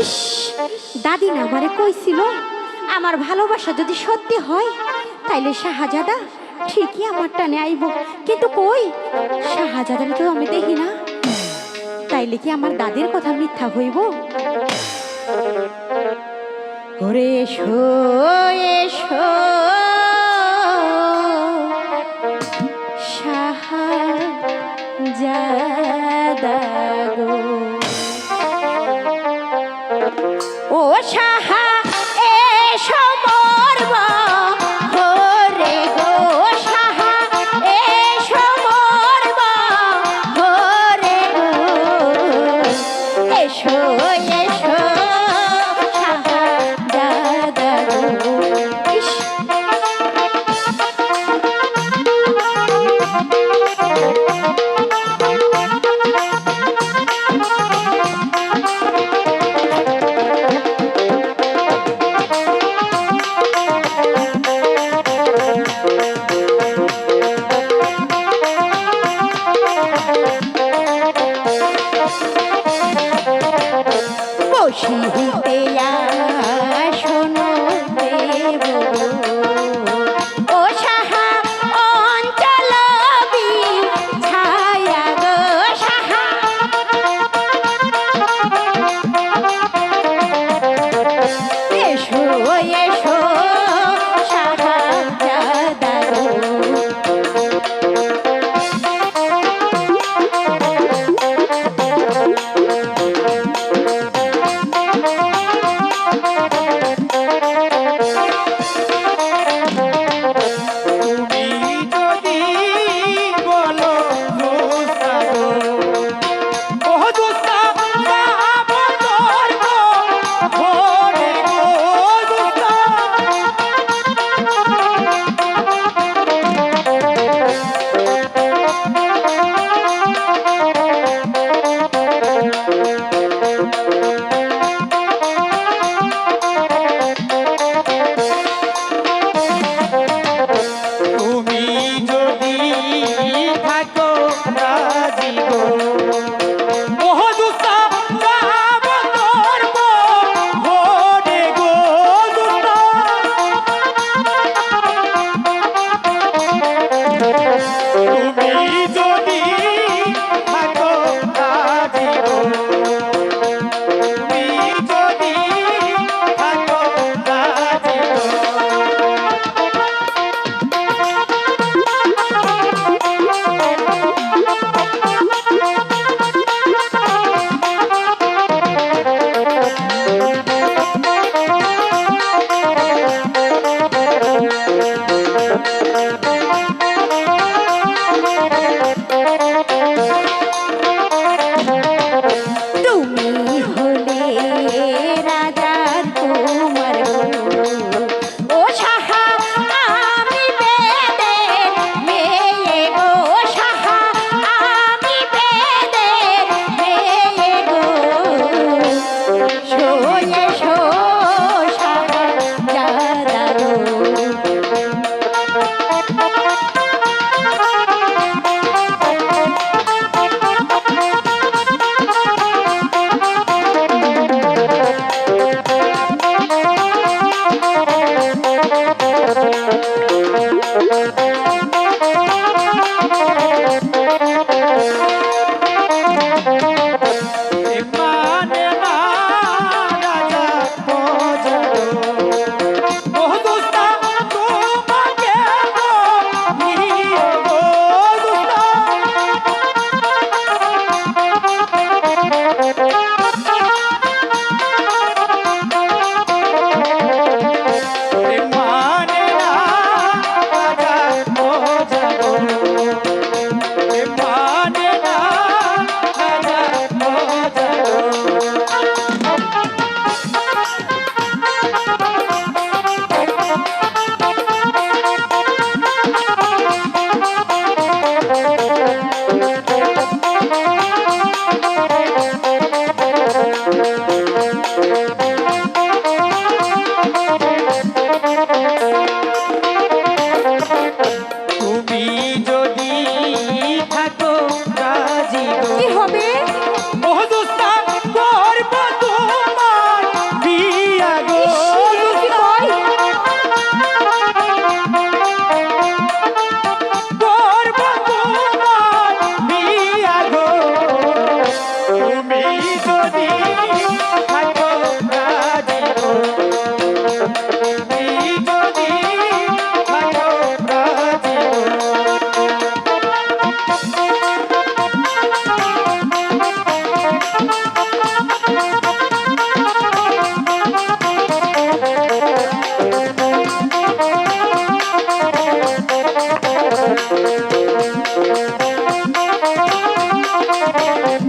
ইস আমারে কইছিল, আমার ভালোবাসা যদি সত্যি হয়, তাইলে শাহজাদা ঠিকই আমার টানে আইব। কিন্তু কই? তো আমি দেখি না। তাইলে কি আমার দাদির কথা মিথ্যা হইব? ওরে এসো এসো সাহা জাদা খুশি হইতে Thank you.